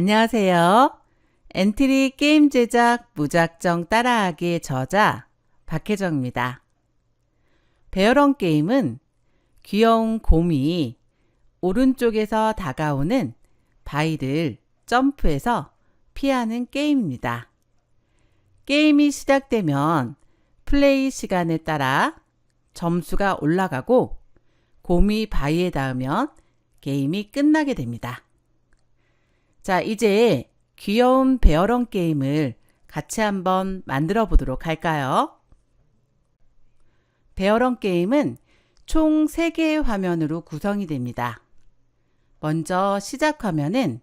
안녕하세요. 엔트리 게임 제작 무작정 따라하기의 저자 박혜정입니다. 베어런 게임은 귀여운 곰이 오른쪽에서 다가오는 바위를 점프해서 피하는 게임입니다. 게임이 시작되면 플레이 시간에 따라 점수가 올라가고 곰이 바위에 닿으면 게임이 끝나게 됩니다. 자, 이제 귀여운 베어런 게임을 같이 한번 만들어 보도록 할까요? 베어런 게임은 총 3개의 화면으로 구성이 됩니다. 먼저 시작 화면은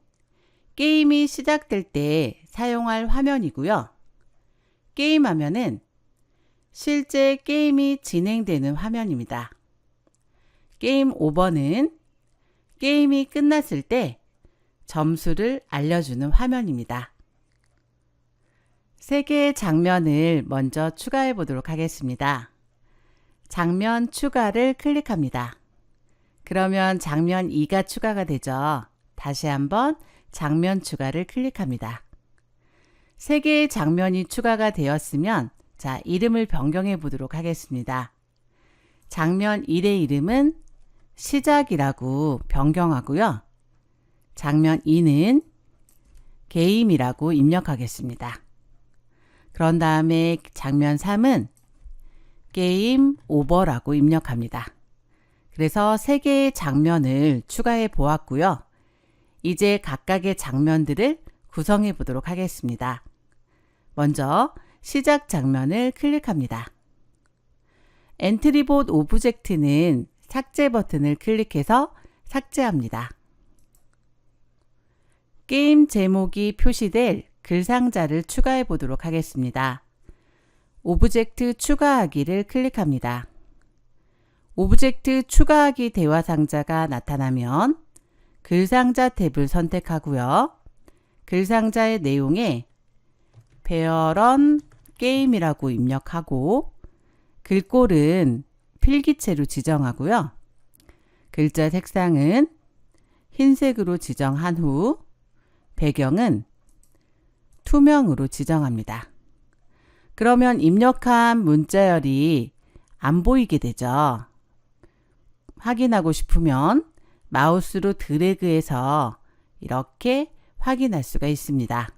게임이 시작될 때 사용할 화면이고요. 게임 화면은 실제 게임이 진행되는 화면입니다. 게임 오버는 게임이 끝났을 때 점수를 알려주는 화면입니다. 세 개의 장면을 먼저 추가해 보도록 하겠습니다. 장면 추가를 클릭합니다. 그러면 장면 2가 추가가 되죠. 다시 한번 장면 추가를 클릭합니다. 세 개의 장면이 추가가 되었으면 자, 이름을 변경해 보도록 하겠습니다. 장면 1의 이름은 시작이라고 변경하고요. 장면 2는 게임이라고 입력하겠습니다. 그런 다음에 장면 3은 게임 오버라고 입력합니다. 그래서 3개의 장면을 추가해 보았고요. 이제 각각의 장면들을 구성해 보도록 하겠습니다. 먼저 시작 장면을 클릭합니다. 엔트리봇 오브젝트는 삭제 버튼을 클릭해서 삭제합니다. 게임 제목이 표시될 글상자를 추가해 보도록 하겠습니다. 오브젝트 추가하기를 클릭합니다. 오브젝트 추가하기 대화 상자가 나타나면 글상자 탭을 선택하고요. 글상자의 내용에 베어런 게임이라고 입력하고 글꼴은 필기체로 지정하고요. 글자 색상은 흰색으로 지정한 후 배경은 투명으로 지정합니다. 그러면 입력한 문자열이 안 보이게 되죠. 확인하고 싶으면 마우스로 드래그해서 이렇게 확인할 수가 있습니다.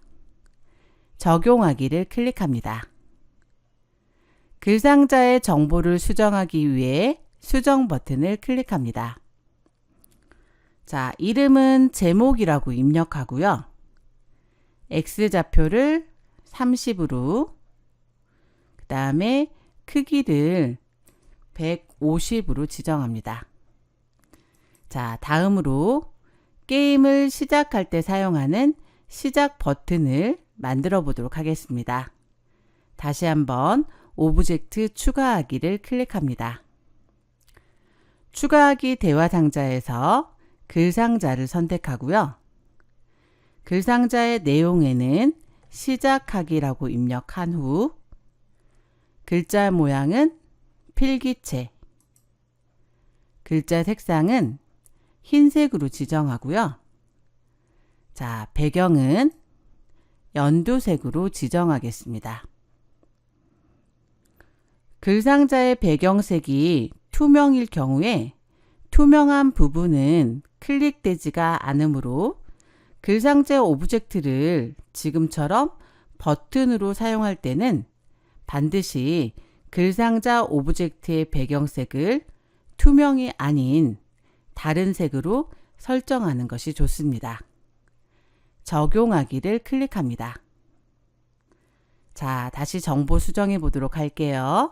적용하기를 클릭합니다. 글상자의 정보를 수정하기 위해 수정 버튼을 클릭합니다. 자, 이름은 제목이라고 입력하고요. X좌표를 30으로 그 다음에 크기를 150으로 지정합니다. 자, 다음으로 게임을 시작할 때 사용하는 시작 버튼을 만들어 보도록 하겠습니다. 다시 한번 오브젝트 추가하기를 클릭합니다. 추가하기 대화 상자에서 글 상자를 선택하고요. 글 상자의 내용에는 시작하기라고 입력한 후 글자 모양은 필기체 글자 색상은 흰색으로 지정하고요. 자, 배경은 연두색으로 지정하겠습니다. 글상자의 배경색이 투명일 경우에 투명한 부분은 클릭되지가 않으므로 글상자 오브젝트를 지금처럼 버튼으로 사용할 때는 반드시 글상자 오브젝트의 배경색을 투명이 아닌 다른 색으로 설정하는 것이 좋습니다. 적용하기를 클릭합니다. 자, 다시 정보 수정해 보도록 할게요.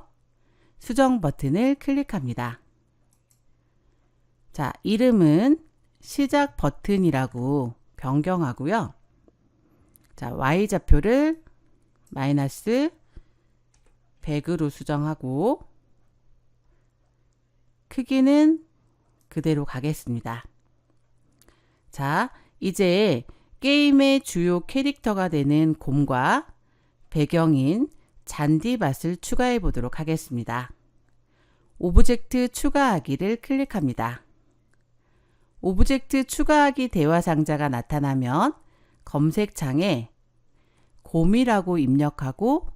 수정 버튼을 클릭합니다. 자, 이름은 시작 버튼이라고 변경하고요. 자, Y좌표를 마이너스 100으로 수정하고 크기는 그대로 가겠습니다. 자, 이제 게임의 주요 캐릭터가 되는 곰과 배경인 잔디밭을 추가해 보도록 하겠습니다. 오브젝트 추가하기를 클릭합니다. 오브젝트 추가하기 대화 상자가 나타나면 검색창에 곰이라고 입력하고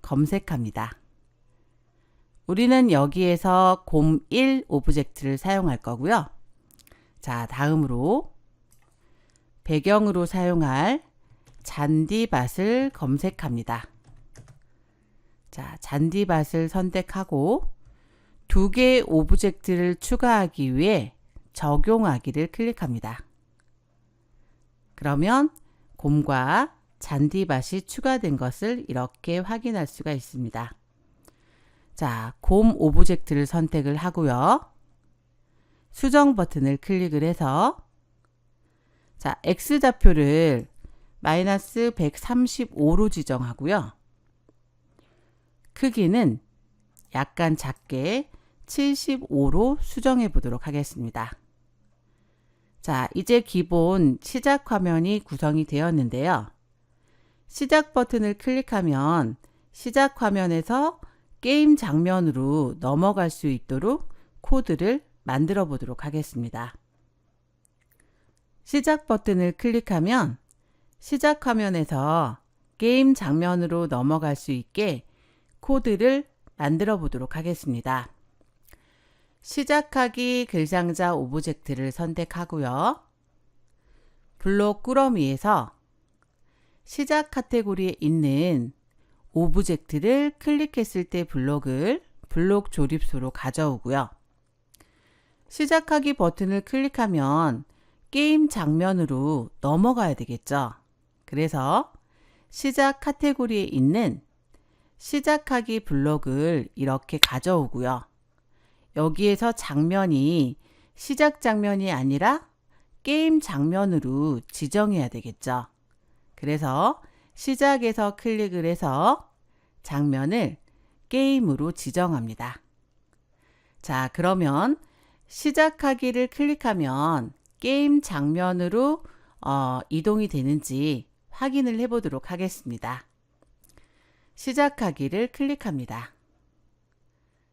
검색합니다. 우리는 여기에서 곰1 오브젝트를 사용할 거고요. 자, 다음으로 배경으로 사용할 잔디밭을 검색합니다. 자, 잔디밭을 선택하고 두 개의 오브젝트를 추가하기 위해 적용하기를 클릭합니다. 그러면 곰과 잔디밭이 추가된 것을 이렇게 확인할 수가 있습니다. 자, 곰 오브젝트를 선택을 하고요. 수정 버튼을 클릭을 해서 자, X좌표를 마이너스 135로 지정하고요. 크기는 약간 작게 75로 수정해 보도록 하겠습니다. 자, 이제 기본 시작 화면이 구성이 되었는데요. 시작 버튼을 클릭하면 시작 화면에서 게임 장면으로 넘어갈 수 있도록 코드를 만들어 보도록 하겠습니다. 시작 버튼을 클릭하면 시작 화면에서 게임 장면으로 넘어갈 수 있게 코드를 만들어 보도록 하겠습니다. 시작하기 글상자 오브젝트를 선택하고요. 블록 꾸러미에서 시작 카테고리에 있는 오브젝트를 클릭했을 때 블록을 블록 조립소로 가져오고요. 시작하기 버튼을 클릭하면 게임 장면으로 넘어가야 되겠죠. 그래서 시작 카테고리에 있는 시작하기 블록을 이렇게 가져오고요. 여기에서 장면이 시작 장면이 아니라 게임 장면으로 지정해야 되겠죠. 그래서 시작에서 클릭을 해서 장면을 게임으로 지정합니다. 자, 그러면 시작하기를 클릭하면 게임 장면으로 어, 이동이 되는지 확인을 해보도록 하겠습니다. 시작하기를 클릭합니다.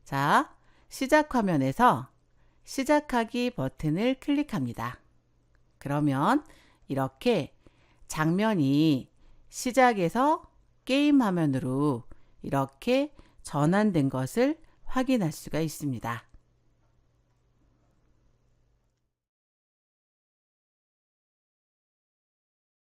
자, 시작 화면에서 시작하기 버튼을 클릭합니다. 그러면 이렇게 장면이 시작에서 게임 화면으로 이렇게 전환된 것을 확인할 수가 있습니다.